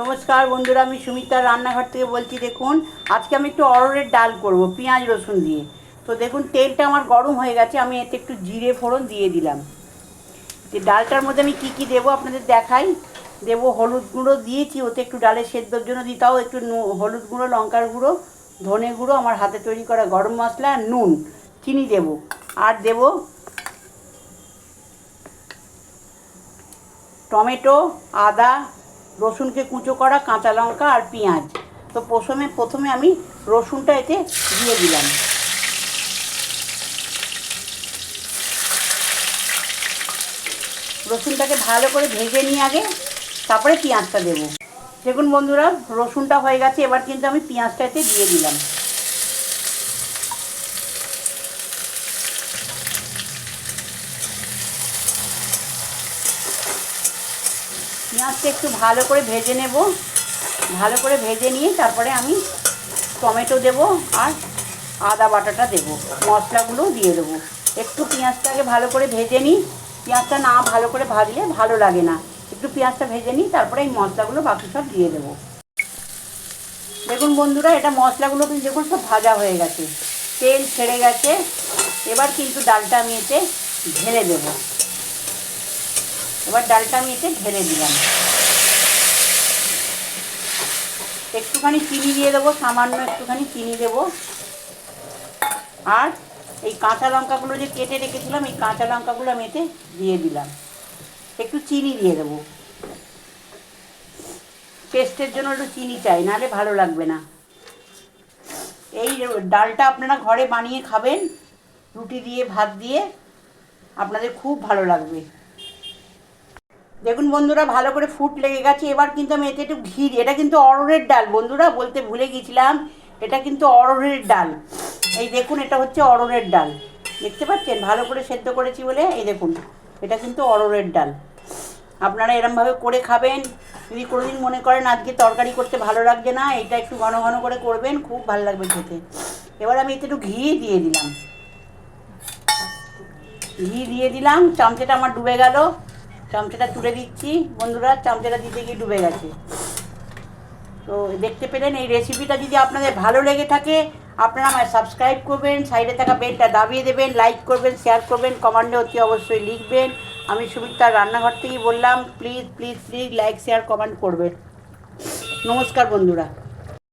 নমস্কার বন্ধুরা, আমি সুমিতার রান্নাঘর থেকে বলছি, দেখুন, আজকে আমি একটু অরড়ের ডাল করব, পেঁয়াজ রসুন দিয়ে। তো দেখুন, তেলটা আমার গরম হয়ে গেছে, আমি এতে একটু জিরে ফোড়ন দিয়ে দিলাম। যে ডালটার মধ্যে আমি কি কি দেবো আপনাদের দেখাই। দেবো হলুদ গুঁড়ো দিয়েছি, ওতে একটু ডালের সেদ্ধর জন্য দিই, তাও একটু হলুদ গুঁড়ো, লঙ্কার গুঁড়ো, ধনে গুঁড়ো, আমার হাতে তৈরি করা গরম মশলা, আর নুন, চিনি দেবো। আর দেবো টমেটো, আদা রসুনকে কুচো করা, কাঁচা লঙ্কা আর পেঁয়াজ। তো প্রথমে প্রথমে আমি রসুনটা এতে দিয়ে দিলাম। রসুনটাকে ভালো করে ভেজে নিয়ে আগে তারপরে পেঁয়াজটা দেবো। দেখুন বন্ধুরা, রসুনটা হয়ে গেছে, এবার কিন্তু আমি পেঁয়াজটা এতে দিয়ে দিলাম। পেঁয়াজটা একটু ভালো করে ভেজে নেব। ভালো করে ভেজে নিয়ে তারপরে আমি টমেটো দেব আর আদা বাটাটা দেব। মশলাগুলো দিয়ে দেবো। একটু পেঁয়াজটাকে ভালো করে ভেজে নিই। পেঁয়াজটা না ভালো করে ভাজলে ভালো লাগে না। একটু পেঁয়াজটা ভেজে নিই, তারপরে এই মশলাগুলো বাকি সব দিয়ে দেবো। দেখুন বন্ধুরা, এটা মশলাগুলো কিন্তু দেখুন সব ভাজা হয়ে গেছে। তেল ছেড়ে গেছে। এবার কিন্তু ডালটা আমি এতে ঢেলে দেবো। এবার ডালটা আমি এতে ঢেলে দিলাম। একটুখানি চিনি দিয়ে দেবো, সামান্য একটুখানি চিনি দেবো। আর এই কাঁচা লঙ্কাগুলো যে কেটে রেখেছিলাম, এই কাঁচা লঙ্কাগুলো আমি এতে দিয়ে দিলাম। একটু চিনি দিয়ে দেবো। টেস্টের জন্য একটু চিনি চাই, নাহলে ভালো লাগবে না। এই ডালটা আপনারা ঘরে বানিয়ে খাবেন, রুটি দিয়ে, ভাত দিয়ে, আপনাদের খুব ভালো লাগবে। দেখুন বন্ধুরা, ভালো করে ফুট লেগে গেছে। এবার কিন্তু আমি এতে একটু ঘি। এটা কিন্তু অরহরের ডাল, বন্ধুরা, বলতে ভুলে গেছিলাম। এটা কিন্তু অরড়ের ডাল। এই দেখুন, এটা হচ্ছে অরড়ের ডাল। দেখতে পাচ্ছেন? ভালো করে সেদ্ধ করেছি বলে, এই দেখুন, এটা কিন্তু অরড়ের ডাল। আপনারা এরমভাবে করে খাবেন। যদি কোনোদিন মনে করেন আজকে তরকারি করতে ভালো লাগছে না এটা একটু ঘন ঘন করে করবেন, খুব ভালো লাগবে খেতে। এবার আমি এতে একটু ঘি দিয়ে দিলাম। ঘি দিয়ে দিলাম, চামচেটা আমার ডুবে গেল। চামচেটা তুলে দিচ্ছি। বন্ধুরা, চামচেটা দিতে গিয়ে ডুবে গেছে। তো দেখতে পেলেন, এই রেসিপিটা যদি আপনাদের ভালো লেগে থাকে, আপনারা আমায় সাবস্ক্রাইব করবেন, সাইডে থাকা বেলটা দাবিয়ে দেবেন লাইক করবেন শেয়ার করবেন কমেন্টে অতি অবশ্যই লিখবেন। আমি সুমিতার রান্নাঘর থেকেই বললাম please please please like share comment করবেন। নমস্কার, বন্ধুরা।